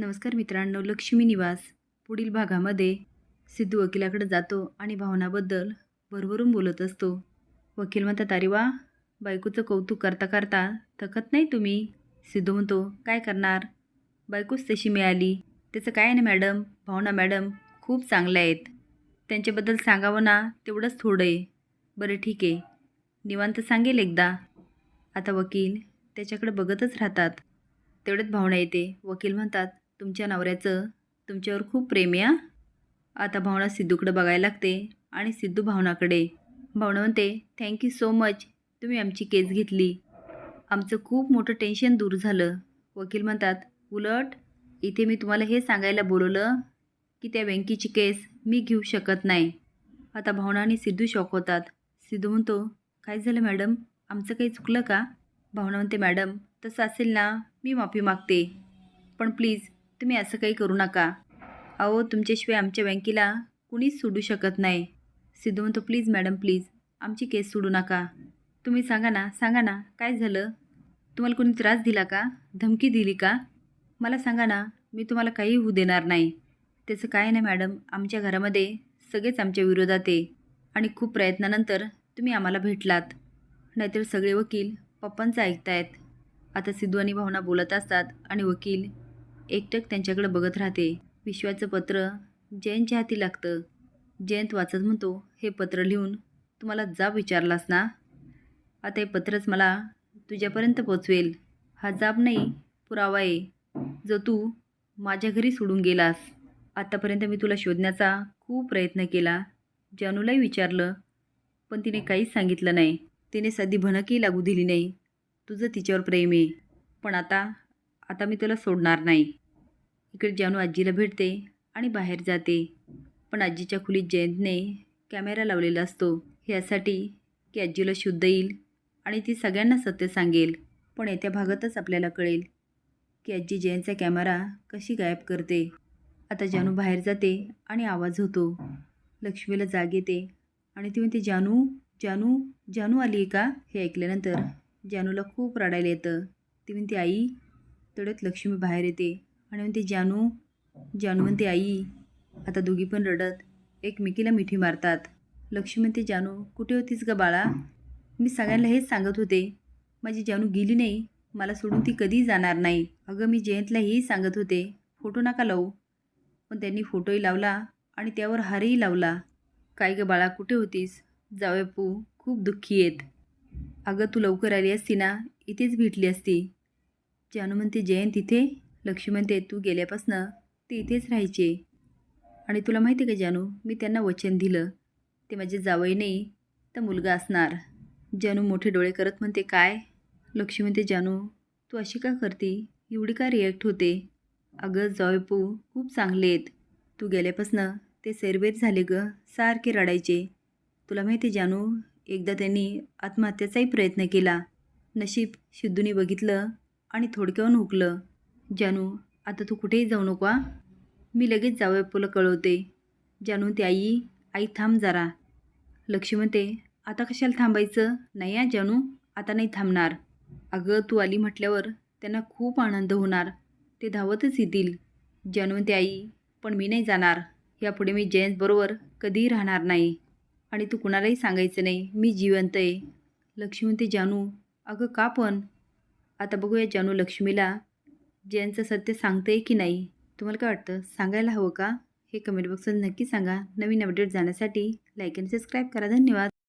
नमस्कार मित्रांनो लक्ष्मी निवास. पुढील भागामध्ये सिद्धू वकिलाकडे जातो आणि भावनाबद्दल भरभरून बोलत असतो. वकील म्हणतात अरे वा बायकोचं कौतुक करता करता थकत नाही तुम्ही? सिद्धू म्हणतो काय करणार? बायकोच तशी मिळाली. त्याचं काय ना मॅडम भावना मॅडम खूप चांगल्या आहेत. त्यांच्याबद्दल सांगावं ना तेवढंच थोडं आहे. बरं ठीक आहे. निवांत सांगेल एकदा. आता वकील त्याच्याकडे बघतच राहतात. तेवढ्यात भावना येते. वकील म्हणतात तुमच्या नवऱ्याचं. तुमच्यावर खूप प्रेम या आता भावना सिद्धूकडे बघायला लागते आणि सिद्धू भावनाकडे. भावना म्हणते थँक्यू सो मच तुम्ही आमची केस घेतली. आमचं खूप मोठं टेन्शन दूर झालं. वकील म्हणतात उलट इथे मी तुम्हाला हे सांगायला बोलवलं की त्या बँकेची केस मी घेऊ शकत नाही. आता भावना आणि सिद्धू शॉक होतात. सिद्धू म्हणतो काय झालं मॅडम? आमचं काही चुकलं का? भावना म्हणते मॅडम तसं असेल ना मी माफी मागते. पण प्लीज तुम्ही असं काही करू नका. अहो तुमच्याशिवाय आमच्या बँकेला कुणीच सोडू शकत नाही. सिद्धू म्हणतो प्लीज मॅडम प्लीज. आमची केस सोडू नका. तुम्ही सांगा ना सांगा ना काय झालं? तुम्हाला कोणी त्रास दिला का? धमकी दिली का? मला सांगा ना मी तुम्हाला काही होऊ देणार नाही. त्याचं काय नाही मॅडम आमच्या घरामध्ये सगळेच आमच्या विरोधात आहे आणि खूप प्रयत्नानंतर तुम्ही आम्हाला भेटलात. नाहीतर सगळे वकील पप्पांचं ऐकतायत. आता सिद्धू आणि भावना बोलत असतात आणि वकील एकटक त्यांच्याकडे बघत राहते. विश्वाचं पत्र जयंतच्या हाती लागतं. जयंत वाचत म्हणतो हे पत्र लिहून तुम्हाला जाब विचारलास ना? आता हे पत्रच मला तुझ्यापर्यंत पोचवेल. हा जाब नाही पुरावा आहे. जो तू माझ्या घरी सोडून गेलास. आत्तापर्यंत मी तुला शोधण्याचा खूप प्रयत्न केला. जानूलाही विचारलं पण तिने काहीच सांगितलं नाही. तिने साधी भनकही लागू दिली नाही. तुझं तिच्यावर प्रेम आहे. पण आता आता मी तुला सोडणार नाही. इकडे जानू आजीला भेटते आणि बाहेर जाते. पण आजीच्या खोलीत जयंतने कॅमेरा लावलेला असतो. यासाठी की आजीला शुद्ध येईल आणि ती सगळ्यांना सत्य सांगेल. पण येत्या भागातच आपल्याला कळेल की आजी जयंतचा कॅमेरा कशी गायब करते. आता जानू बाहेर जाते आणि आवाज होतो. लक्ष्मीला जाग येते आणि ती म्हणते जानू जानू जानू आली आहे का? हे ऐकल्यानंतर जानूला खूप रडायला येतं. ती म्हणते आई तेवढ्यात लक्ष्मी बाहेर येते. आणि म्हणते जानू जानू म्हणते आई आता दोघी पण रडत एकमेकीला मिठी मारतात. लक्ष्मी म्हणते जानू कुठे होतीस ग बाळा? मी सगळ्यांना हेच सांगत होते माझी जानू गेली नाही मला सोडून ती कधी जाणार नाही. अगं मी जयंतला हेही सांगत होते फोटो नका लावू. पण त्यांनी फोटोही लावला आणि त्यावर हारही लावला. काय गं बाळा कुठे होतीस? जावे पू खूप दुःखी आहेत. अगं तू लवकर आली असती ना इथेच भेटली असती. जानू म्हणते जयंत इथे? लक्ष्मण म्हणते तू गेल्यापासनं ते इथेच राहायचे. आणि तुला माहिती आहे का जानू मी त्यांना वचन दिलं. ते माझे जावई नाही तर मुलगा असणार. जानू मोठे डोळे करत म्हणते काय? लक्ष्मी म्हणते जानू तू अशी का करते? एवढी का रिॲक्ट होते? अगं जावईपू खूप चांगले आहेत. तू गेल्यापासनं ते सेरबेर झाले ग सारखे रडायचे. तुला माहिती आहे जानू एकदा त्यांनी आत्महत्येचाही प्रयत्न केला. नशीब सिद्धूने बघितलं आणि थोडक्यावर हुकलं. जानू आता तू कुठेही जाऊ नको मी लगेच जावयापूला कळवते. जानू ते आई आई थांब जरा. लक्ष्मी म्हणते आता कशाला थांबायचं? नाही आ जानू आता नाही थांबणार. अगं तू आली म्हटल्यावर त्यांना खूप आनंद होणार. ते धावतच येतील. जानू म्हणते आई पण मी नाही जाणार. यापुढे मी जयंतबरोबर कधीही राहणार नाही. आणि तू कुणालाही सांगायचं नाही मी जिवंत आहे. लक्ष्मी म्हणते जानू अगं का पण? आता बघूया जानू लक्ष्मीला जयंतचं सत्य सांगते की नाही? तुम्हाला काय वाटतं? सांगायला हवं का? हे कमेंट बॉक्समध्ये नक्की सांगा. नवीन अपडेट जाण्यासाठी लाईक आणि सबस्क्राईब करा. धन्यवाद.